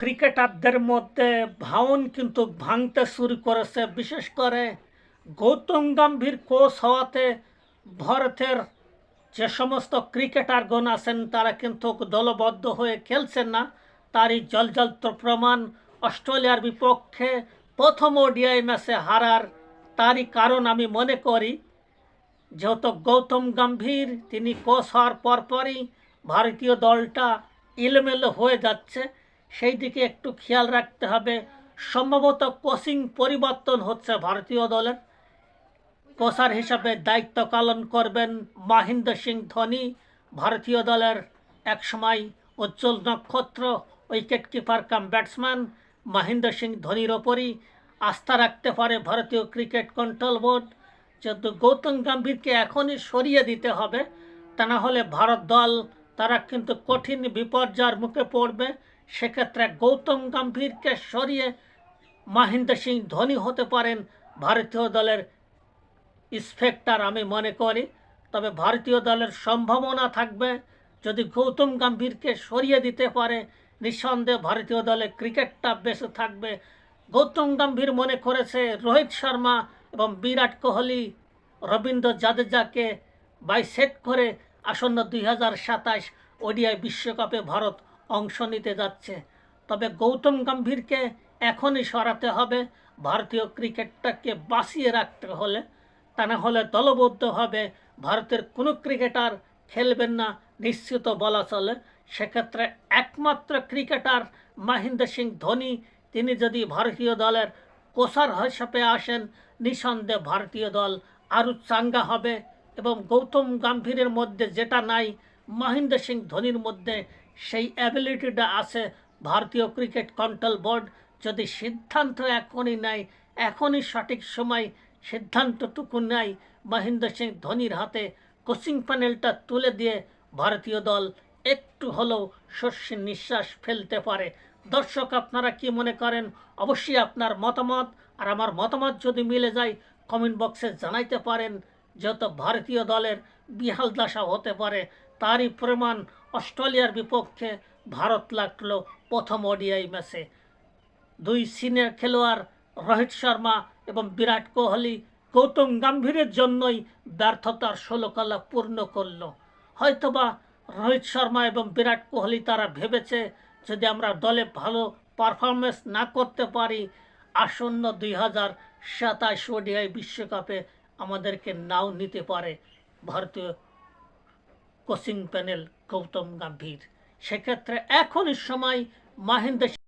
ক্রিকেটারদের মধ্যে ভাউন কিন্তু ভাঙতে শুরু করেছে। বিশেষ করে গৌতম গম্ভীর কোচ হওয়াতে ভারতের যে সমস্ত ক্রিকেটারগণ আছেন, তারা কিন্তু দলবদ্ধ হয়ে খেলছেন না। তারই জলজল প্রমাণ অস্ট্রেলিয়ার বিপক্ষে প্রথম ওডিআই ম্যাচে হারার তারই কারণ আমি মনে করি, যেহেতু গৌতম গম্ভীর, তিনি কোচ হওয়ার পরপরই ভারতীয় দলটা এলোমেলো হয়ে যাচ্ছে। সেই দিকে একটু খেয়াল রাখতে হবে। সম্ভবত কোচিং পরিবর্তন হচ্ছে ভারতীয় দলের। কোচার হিসাবে দায়িত্ব পালন করবেন মহেন্দ্র সিং ধোনি, ভারতীয় দলের একসময় উজ্জ্বল নক্ষত্র wicket keeper cum batsman Mahendra Singh ধোনির ওপরই আস্থা রাখতে পারে ভারতীয় ক্রিকেট কন্ট্রোল বোর্ড যেহেতু গৌতম গম্ভীরকে এখনই সরিয়ে দিতে হবে, তা না হলে ভারত দল, তারা কিন্তু কঠিন বিপর্যয়ের মুখে পড়বে। সেক্ষেত্রে গৌতম গম্ভীরকে সরিয়ে মহেন্দ্র সিং ধোনি হতে পারেন ভারতীয় দলের ইন্সপেক্টর, আমি মনে করি। তবে ভারতীয় দলের সম্ভাবনা থাকবে, যদি গৌতম গম্ভীরকে সরিয়ে দিতে পারে, নিঃসন্দেহে ভারতীয় দলে ক্রিকেটটা বেঁচে থাকবে। গৌতম গম্ভীর মনে করেছে রোহিত শর্মা এবং বিরাট কোহলি, রবীন্দ্র জাদেজাকে বাই সেট করে আসন্ন দুই হাজার সাতাশ ওডিআই বিশ্বকাপে ভারত অংশ নিতে যাচ্ছে। তবে গৌতম গম্ভীরকে এখনই সরাতে হবে। ভারতীয় ক্রিকেটটাকে বাঁচিয়ে রাখতে হলে, তা না হলে দলবদ্ধভাবে ভারতের কোনো ক্রিকেটার খেলবেন না নিশ্চিত বলা চলে। সেক্ষেত্রে একমাত্র ক্রিকেটার মহেন্দ্র সিং ধোনি, তিনি যদি ভারতীয় দলের কোচার হিসাবে আসেন, নিঃসন্দেহে ভারতীয় দল আরও চাঙ্গা হবে। এবং গৌতম গম্ভীরের মধ্যে যেটা নাই, মহেন্দ্র সিং ধোনির মধ্যে সেই অ্যাবিলিটিটা আছে ভারতীয় ক্রিকেট কন্ট্রোল বোর্ড যদি সিদ্ধান্ত এখনই নেয়, এখনই সঠিক সময় সিদ্ধান্তটুকু নেয়, মহেন্দ্র সিং ধোনির হাতে কোচিং প্যানেলটা তুলে দিয়ে ভারতীয় দল একটু হলেও শস্যের নিঃশ্বাস ফেলতে পারে। দর্শক, আপনারা কি মনে করেন? অবশ্যই আপনার মতামত। আর আমার মতামত যদি মিলে যায় কমেন্ট বক্সে জানাইতে পারেন, যত ভারতীয় দলের বিহাল দশা হতে পারে তারই প্রমাণ অস্ট্রেলিয়ার বিপক্ষে ভারত লাগল প্রথম ওডিআই ম্যাচে। দুই সিনিয়র খেলোয়াড় রোহিত শর্মা এবং বিরাট কোহলি গৌতম গম্ভীরের জন্যই ব্যর্থতার ষোলকলা পূর্ণ করল। হয়তোবা রোহিত শর্মা এবং বিরাট কোহলি তারা ভেবেছে, যদি আমরা দলে ভালো পারফরমেন্স না করতে পারি, আসন্ন দুই হাজার সাতাশ ওডিআই বিশ্বকাপে আমাদেরকে নাও নিতে পারে ভারতীয় কোচিং প্যানেল গৌতম গাম্ভীর। সেক্ষেত্রে এখনই সময় মহেন্দ্র